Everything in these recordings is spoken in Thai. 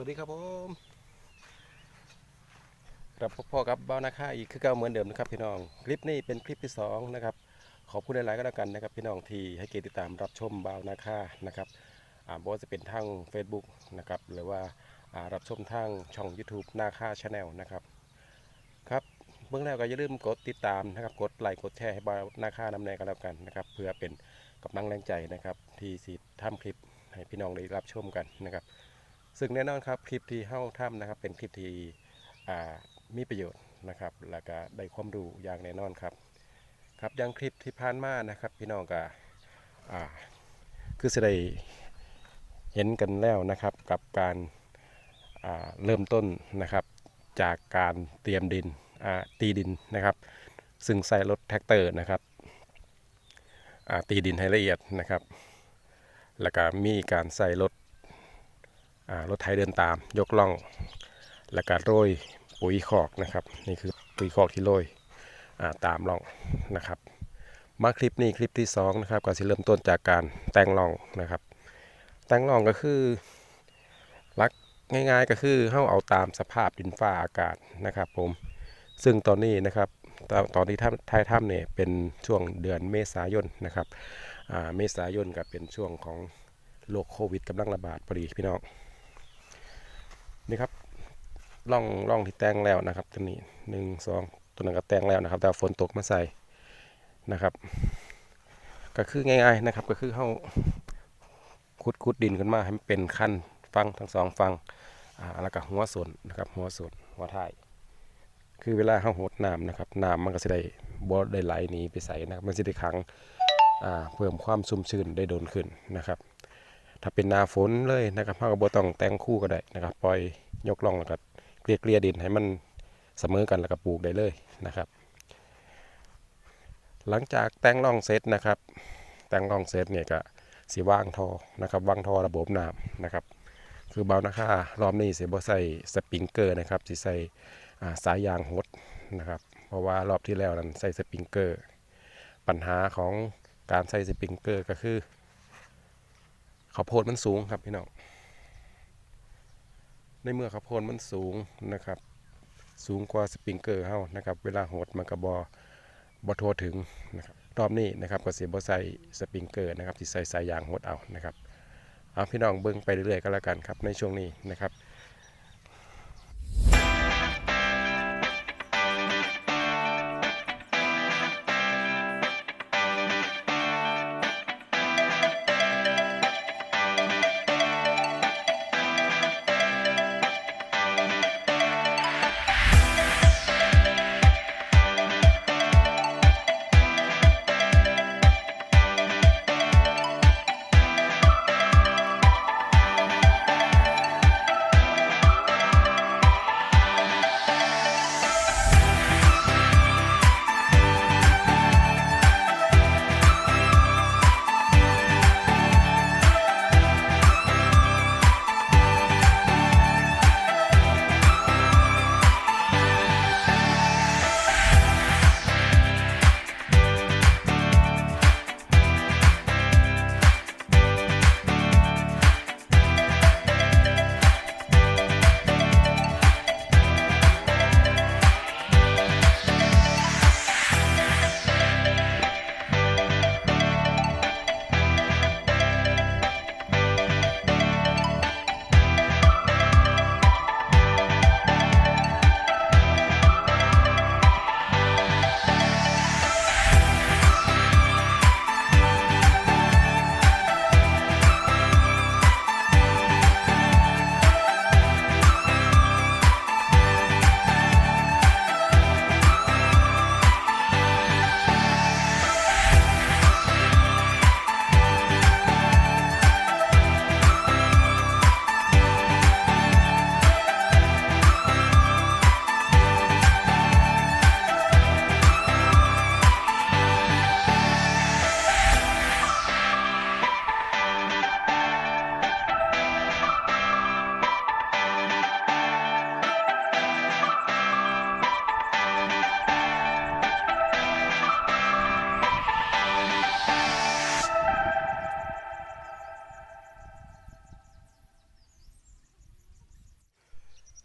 วัสดีครับผมครับพ่อกับเบ้านาค่าอีกคือเก่าเหมือนเดิมนะครับพี่น้อง คลิปนี้เป็นคลิปที่สองนะครับขอบคุณหลาย ๆ ก็แล้วกันนะครับพี่น้องที่ให้เกียรติติดตามรับชมเบ้านาค่านะครับอ่าบ่ว่าจะเป็นทาง Facebook นะครับหรือว่าอ่ารับชมทางช่อง YouTube นาค่าชาแนลนะครับครับเบื้องแรกก็อย่าลืมกดติดตามนะครับกดไลค์กดแชร์ให้เบ้านาค่านำแนกันแล้วกันนะครับเพื่อเป็นกำลังแรงใจนะครับที่สิทำคลิปให้พี่น้องได้รับชมกันนะครับ ซึ่งแน่นอนครับคลิปที่เข้าถ้ำนะครับ เป็นคลิปที่มีประโยชน์นะครับ แล้วก็ได้ความรู้อย่างแน่นอนครับ ครับอย่างคลิปที่ผ่านมานะครับ พี่น้องก็คือจะได้เห็นกันแล้วนะครับกับการาเริ่มต้นนะครับ จากการเตรียมดินตีดินนะครับ ซึ่งใส่รถแท็กเตอร์นะครับตีดินให้ละเอียดนะครับ แล้วก็มีการใส่รถ รถไถเดินตาม ยกล่อง แล้วก็โรยปุ๋ยคอกนะครับ นี่คือปุ๋ยคอกที่โรยตามล่องนะครับ มาคลิปนี้คลิปที่สองนะครับก็จะเริ่มต้นจากการแต่งล่องนะครับ แต่งล่องก็คือลักง่ายๆก็คือเฮาเอาตามสภาพดินฟ้าอากาศนะครับผม ซึ่งตอนนี้นะครับตอนตอนที่ท่าท้ายถ้ำเนี่ยเป็นช่วงเดือนเมษายนนะครับเมษายนก็เป็นช่วงของโรคโควิดกำลังระบาดพอดีพี่น้อง นี่ครับล่องล่องที่แต่งแล้วนะครับตัวนี้หนึ่งสองตัวนั้นก็แต่งแล้วนะครับ แต่ฝนตกมาใส่นะครับ ก็คือง่ายๆนะครับ ก็คือเข้าขุดขุดดินขึ้นมาให้มันเป็นขั้นฟังทั้งสองฟังอ่าแล้วก็หัวส่วนนะครับ หัวส่วนหัวท้ายคือเวลาเข้าหดน้ำนะครับน้ำมันก็จะได้บ่ได้ไหลหนีไปใส่นะครับมันจะได้ขังอ่าเพิ่มความชุ่มชื้นได้โดนขึ้นนะครับ ถ้าเป็นนาฝนเลยนะครับเราก็บ่ต้องแต่งคู่ก็ได้นะครับ ปล่อยยกล่องแล้วก็เกลี่ยเกลี่ยดินให้มันเสมอกันแล้วก็ปลูกได้เลยนะครับ หลังจากแต่งร่องเสร็จนะครับ แต่งร่องเสร็จเนี่ยก็สีว่างทอนะครับวางทอระบบน้ำนะครับ คือเบานะค่ารอบนี้เสิบ่ใส่สปริงเกอร์นะครับสิใส่สายยางหดนะครับ เพราะว่ารอบที่แล้วนั้นใส่สปริงเกอร์ ปัญหาของการใส่สปริงเกอร์ก็คือ ข้าวโพดมันสูงครับพี่น้อง ในเมื่อข้าวโพดมันสูงนะครับ สูงกว่าสปริงเกอร์เฮานะครับ เวลาโหดมันกระบอบอทัวถึงนะครับรอบนี้นะครับก็เสียบอใส่สปริงเกอร์นะครับที่ใส่สายยางโหดเอานะครับเอาพี่น้องเบิ้งไปเรื่อยๆก็แล้วกันครับในช่วงนี้นะครับ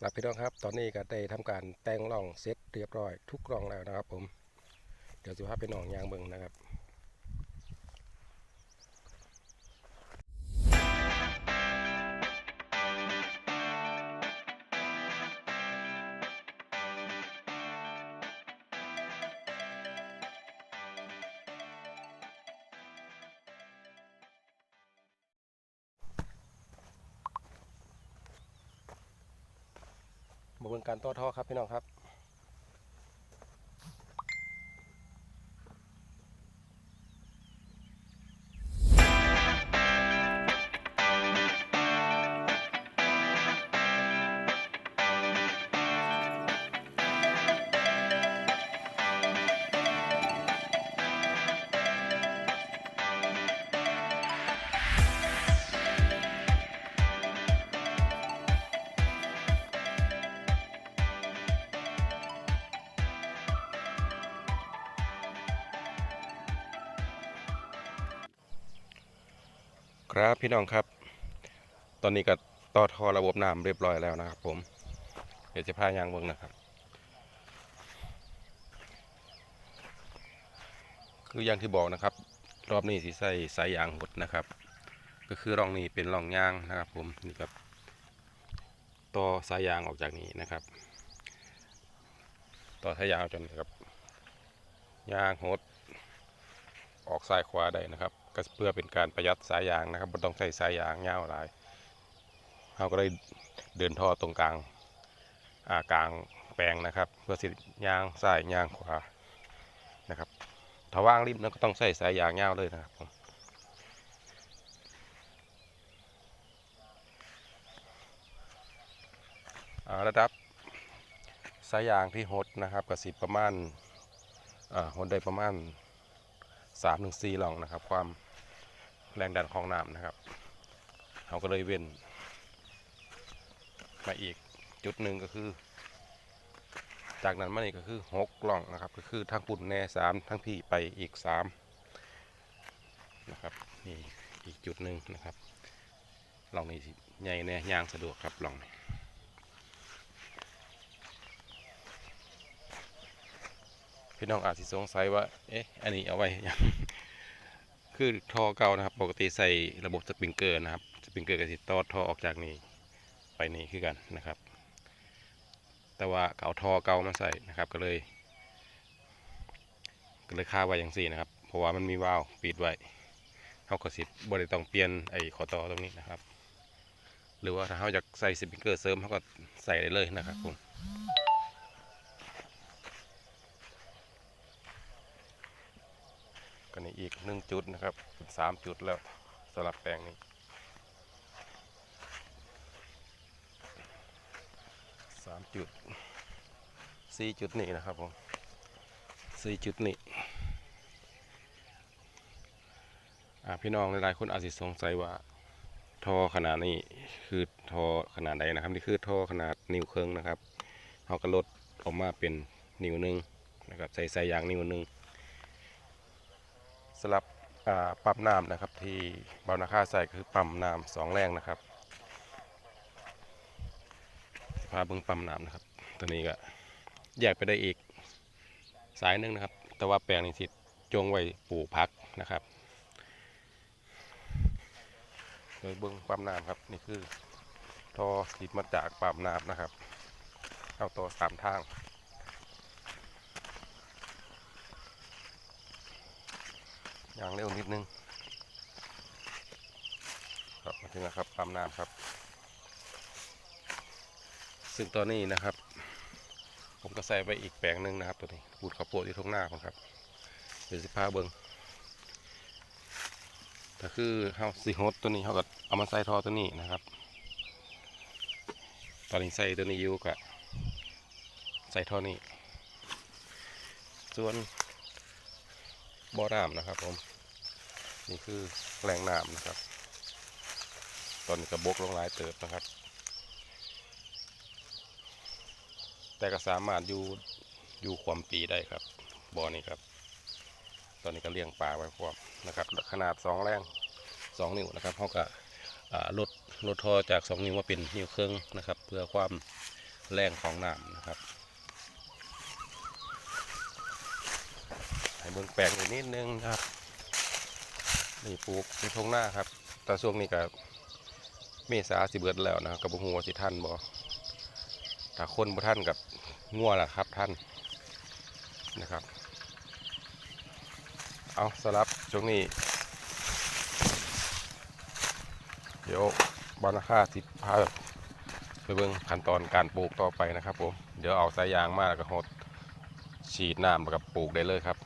ครับพี่น้องครับ ตอนนี้ก็ได้ทำการแต่งร่องเสร็จเรียบร้อยทุกร่องแล้วนะครับ ผม เดี๋ยวสิพาไปหนองยางเบิงนะครับาเบิ่งการต่อท่อครับพี่น้องครับ ครับพี่น้องครับ ตอนนี้ก็ต่อท่อระบบน้ำเรียบร้อยแล้วนะครับ ผม เดี๋ยวจะพายางเบิ่งนะครับ คืออย่างที่บอกนะครับ รอบนี้สิใส่สายยางหดนะครับ ก็คือร่องนี้เป็นร่องยางนะครับ ผมนี่ครับต่อสายยางออกจากนี้นะครับ ต่อสายยางออกจนครับยางหดออกซ้ายขวาได้นะครับ ก็เพื่อเป็นการประหยัดสายยางนะครับไม่ต้องใช้สายยางยาวหลายเราก็ได้เดินท่อตรงกลางกลางแปลงนะครับ เพื่อสิยางซ้ายยางขวานะครับถ้าว่างริมนั้นก็ต้องใช้สายยางยาวเลยนะครับผมระดับสายยางที่หดนะครับกระสิประมาณหดได้ประมาณสามถึงสี่หลองนะครับความ แรงดันของน้ำนะครับเขาก็เลยเว้นมาอีกจุดหนึ่งก็คือ จากนั้นมานี่ก็คือหกหล่องนะครับ ก็คือทั้งปุ่นแน่สามทั้งพี่ไปอีกสามนะครับนี่อีกจุดหนึ่งนะครับล่องนี้ใหญ่แน่ยางสะดวกครับล่องนี้พี่น้องอาจสิสงสัยว่า เอ๊ะ อันนี้เอาไว้ยัง คือท่อเก่านะครับ ปกติใส่ระบบสปริงเกอร์นะครับ สปริงเกอร์ก็สิตอดท่อออกจากนี้ไปนี่คือกันนะครับ แต่ว่าเอาท่อเก่ามาใส่นะครับก็เลย ก็เลยค่าไว้อย่างสี่นะครับ เพราะว่ามันมีวาล์วปิดไว้เขาก็สิบริต้องเปลี่ยนไอ้ขอต่อตรงนี้นะครับ หรือว่าถ้าเขาอยากใส่สปริงเกอร์เสริมเขาก็ใส่ได้เลยนะครับผม ก็นี่อีกหนึ่งจุดนะครับเป็นสามจุดแล้วสำหรับแปลงนี้สามจุดสี่จุดนี่นะครับผมสี่จุดนี่พี่น้องหลายๆคนอาจจะสงสัยว่าท่อขนาดนี้คือท่อขนาดใดนะครับนี่คือท่อขนาดนิ้วเครื่องนะครับเขาก็ลดออกมาเป็นนิ้วหนึ่งนะครับใส่ใส่ยางนิ้วหนึ่งำหรับปั๊มน้ำนะครับ ที่บานาค่าใส่คือปั๊มน้ำสองแรงนะครับพาเบิ้งปั๊มน้ำนะครับ ตัวนี้ก็แยกไปได้อีกสายหนึงนะครับ แต่ว่าแปลงนี้ทิจงไว้ปลูกพักนะครับโดยเบิ้งปั๊มน้ำครับนี่คือท่อติดมาจากปั๊มน้ำนะครับ เอาต่อสามทาง อย่างเร็วนิดนึง ครับมาถึงนะครับปั๊มน้ำครับ ซึ่งตอนนี้นะครับ ผมก็ใส่ไปอีกแปลงหนึ่งนะครับตัวนี้ปูดข้าวโพดที่ทุ่งหน้าผมครับเดี๋ยวสิพาเบิงถ้าคือเฮาสิโฮดตัวนี้เขาก็เอามาใส่ท่อตัวนี้นะครับ ตอนนี้ใส่ตัวนี้อยู่กับใส่ท่อนี้ ส่วนบ่อน้ำนะครับผม นี่คือแหล่งน้ำนะครับ ตอนนี้กระบกลงหลายเติบนะครับ แต่ก็สามารถอยู่อยู่ความปีได้ครับบ่อนี้ครับ ตอนนี้ก็เลี้ยงปลาไว้พร้อมนะครับ ขนาดสองแรงสองนิ้วนะครับเขาก็ลดลดทอจากสองนิ้วมาเป็นนิ้วครึ่งนะครับ เพื่อความแรงของน้ำนะครับให้เบิ่งแปลงอีกนิดนึงครับ นี่ปลูกในทงหน้าครับแต่ช่วงนี้ก็เมษาสิเบิดแล้วนะครับกับหัวสิท่านบ่ถ้าคนบ่ท่านกับงัวล่ะครับท่านนะครับ เอาสลับช่วงนี้ เดี๋ยวบอลค่าสิพาไปเบิ่งขั้นตอนการปลูกต่อไปนะครับผมเดี๋ยวเอาสายยางมาแล้วก็หดฉีดน้ำแล้วกับปลูกได้เลยครับ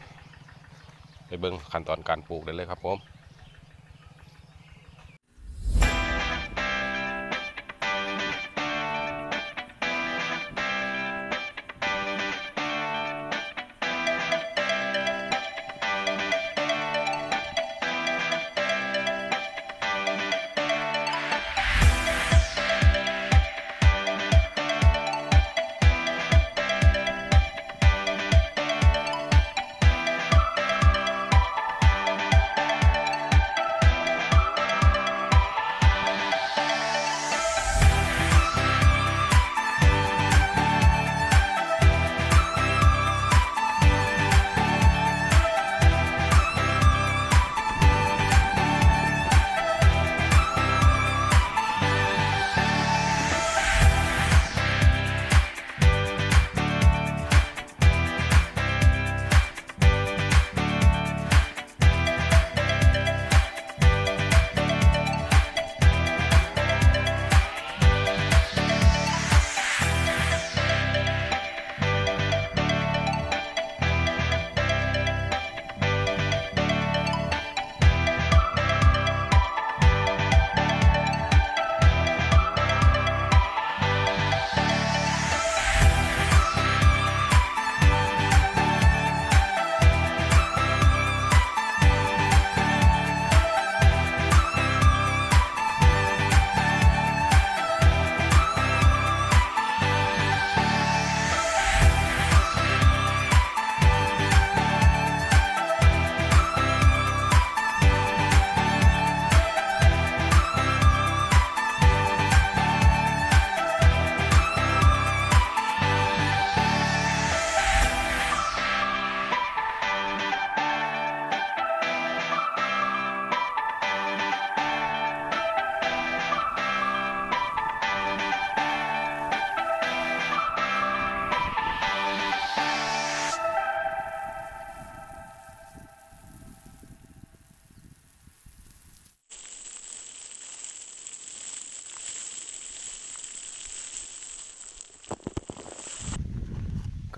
ไปเบิ่งขั้นตอนการปลูกได้เลยครับผม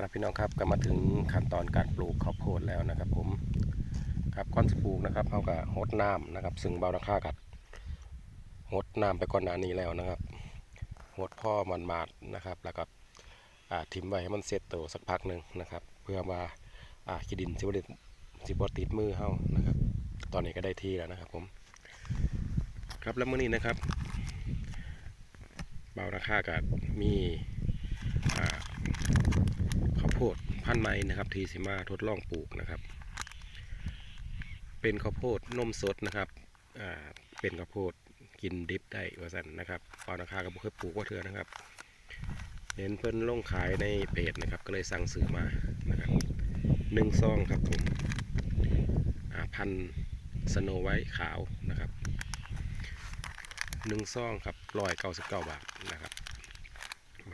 ครับพี่น้องครับก็มาถึงขั้นตอนการปลูกข้าวโพดแล้วนะครับ ผมครับก่อนจะปลูกนะครับเขาก็หดน้ำนะครับ ซึ่งเบาราคากัดหดน้ำไปก่อนหน้านี้แล้วนะครับหดพ่อมันมาดนะครับ แล้วก็ทิ้มไว้ให้มันเสร็จตัวสักพักหนึ่งนะครับ เพื่อว่าขีดินสิบติดสิบติดมือเฮานะครับ ตอนนี้ก็ได้ที่แล้วนะครับ ผม ครับแล้วเมื้อนี้นะครับ เบาราคากัดมี พดพันธุ์ใหม่นะครับ ทีสิมาทดลองปลูกนะครับ เป็นข้าวโพดนมสดนะครับเป็นข้าวโพดกินดิบได้ว่าสันนะครับปอนาคาก็บ่เคยปลูกว่าเถื่อนะครับ เห็นเพิ่นลงขายในเพจนะครับ ก็เลยสั่งซื้อมานะครับหนึ่งซองครับผมพันสโนไว้ขาวนะครับหนึ่งซองครับร้อยเก้าสิบเก้าบาทนะครับ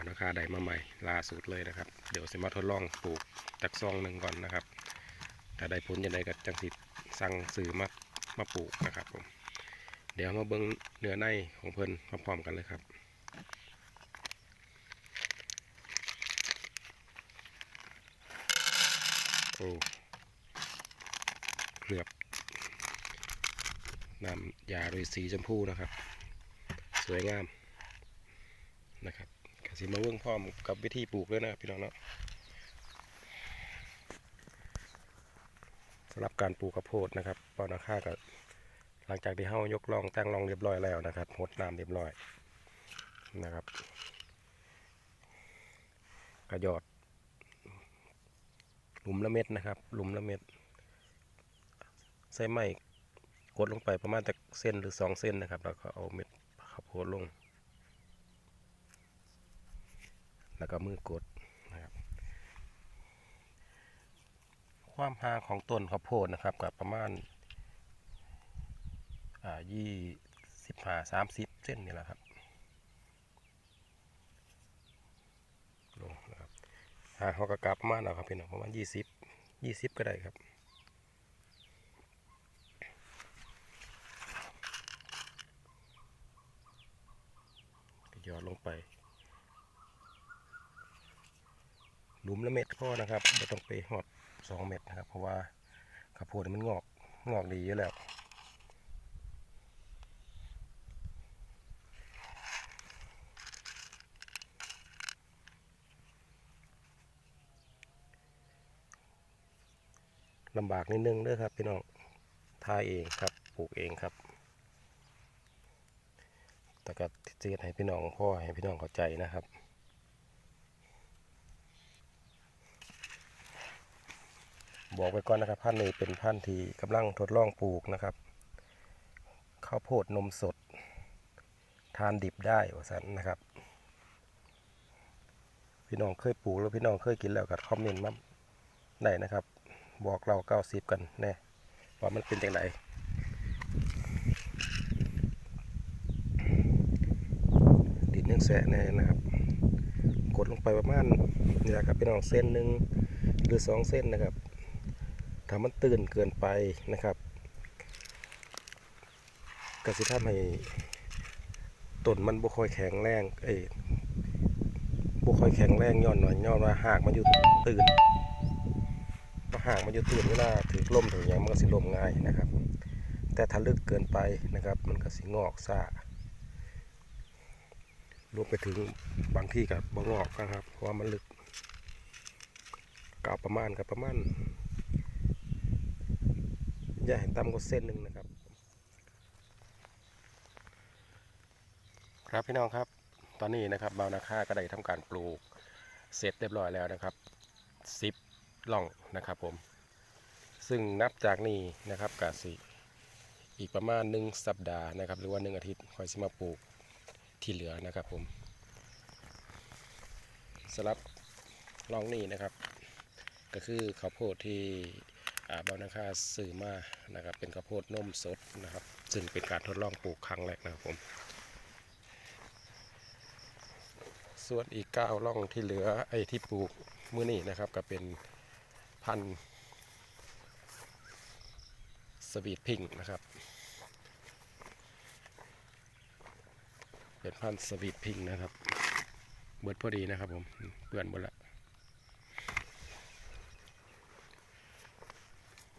นราคาได้มาใหม่ล่าสุดเลยนะครับ เดี๋ยวสิมาทดลองปลูกจากซองหนึ่งก่อนนะครับ ถ้าได้ผลยังไงก็จังสิสั่งซื้อมามาปลูกนะครับผมเดี๋ยวมาเบิ้งเนื้อในของเพิ่นพร้อมๆกันเลยครับโอ้เหลือบนำยาโดยสีชมพูนะครับ สวยงามนะครับ สิมาเบิ่งพร้อมกับวิธีปลูกเลยนะครับพี่น้องเนาะสำหรับการปลูกข้าวโพดนะครับปอนาค่ากับหลังจากที่เฮายกล่องตั้งล่องเรียบร้อยแล้วนะครับหดน้ำเรียบร้อยนะครับ กระยอดหลุมละเม็ดนะครับ หลุมละเม็ดใส่ไม้กดลงไปประมาณจากเส้นหรือสองเส้นนะครับ แล้วก็เอาเม็ดข้าวโพดลง แล้วก็มือกดนะครับ ความห่างของต้นข้าวโพดนะครับกับประมาณยี่สิบห้าสามสิบเส้นนี่แหละครับลงนะครับห่างเขาก็กลับมาณแล้วครับพี่น้องประมาณยี่สิบยี่สิบก็ได้ครับหยอดลงไป หลุมละเม็ดพอนะครับไม่ต้องไปหอดสองเม็ดนะครับ เพราะว่าข้าวโพดมันงอกงอกดีอยู่แล้วลำบากนิดนึงด้อครับพี่น้องทายเองครับปลูกเองครับ แต่ก็เจียดให้พี่น้องพ่อให้พี่น้องเข้าใจนะครับ บอกไปก่อนนะครับพันธุ์นี้เป็นพันธุ์ที่กำลังทดลองปลูกนะครับข้าวโพดนมสด ทานดิบได้ว่าสันนะครับ พี่น้องเคยปลูกแล้วพี่น้องเคยกินแล้วก็คอมเมนต์มาได้นะครับ บอกเราเก้าสิบกันแน่ว่ามันเป็นอย่างไรดินยังแสะแน่นะครับ กดลงไปประมาณนี่แหละครับพี่น้องเส้นหนึ่งหรือสองเส้นนะครับ ถ้ามันตื่นเกินไปนะครับก็สิทำให้ต้นมันบุค่อยแข็งแรงเอ้บุค่อยแข็งแรงย้อนหน่อยย้อนว่าหากมันอยู่ตื่นพอหากมันอยู่ตื่นเวลาถือล่มถืออย่างมันก็สิล่มง่ายนะครับ แต่ถ้าลึกเกินไปนะครับ มันก็สิงอกซ่ารวมไปถึงบางที่กับบงอกนะครับ เพราะว่ามันลึกกาประมาณกับประมาณ อย่าให้ต่ำกว่าเส้นหนึ่งนะครับ ครับพี่น้องครับ ตอนนี้นะครับบาวนาค่าก็ได้ทำการปลูกเสร็จเรียบร้อยแล้วนะครับสิบล่องนะครับผม ซึ่งนับจากนี้นะครับกาสิอีกประมาณหนึ่งสัปดาห์นะครับ หรือว่าหนึ่งอาทิตย์ค่อยสิมาปลูกที่เหลือนะครับผมสำหรับล่องนี่นะครับ ก็คือข้าวโพดที่ บานาคาซื้อมานะครับเป็นข้าวโพดนมสดนะครับ ซึ่งเป็นการทดลองปลูกครั้งแรกนะครับผม ส่วนอีกเก้าล่องที่เหลือไอ้ที่ปลูกมื้อนี้นะครับก็เป็นพันธุ์สวีทพิงค์นะครับ เป็นพันธุ์สวีทพิงค์นะครับ เบิดพอดีนะครับผมเปื่อนหมดละ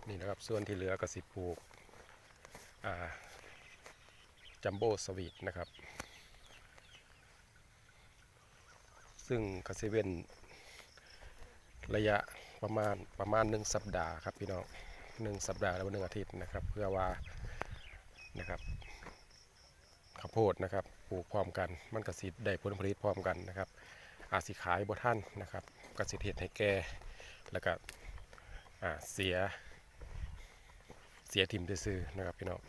นี่นะครับส่วนที่เหลือก็สิปลูกจัมโบ้สวีทนะครับ ซึ่งก็สิเว้นระยะประมาณประมาณหนึ่งสัปดาห์ครับพี่น้องหนึ่งสัปดาห์แล้วหนึ่งอาทิตย์นะครับ เพื่อว่านะครับข้าวโพดนะครับปลูกพร้อมกันมันกสิได้ผลผลิตพร้อมกันนะครับ อาจสิขายบ่ท่านนะครับกสิเฮ็ดให้แก่แล้วก็เสีย เสียทิมซื่อนะครับพี่น้อง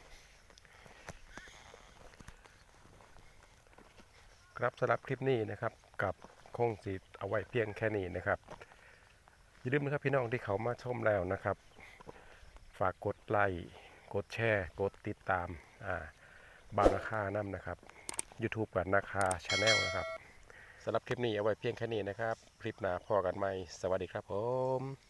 ครับสำหรับคลิปนี้นะครับกับคงสิเอาไว้เพียงแค่นี้นะครับอย่าลืมนะครับพี่น้องที่เขามาชมแล้วนะครับ ฝากกดไลค์กดแชร์กดติดตามอ่าบางราคานํนะครับ YouTube กับนาคาชาแนลนะครับสำหรับคลิปนี้เอาไว้เพียงแค่นี้นะครับ คลิปหน้าพอกันไหมสวัสดีครับผม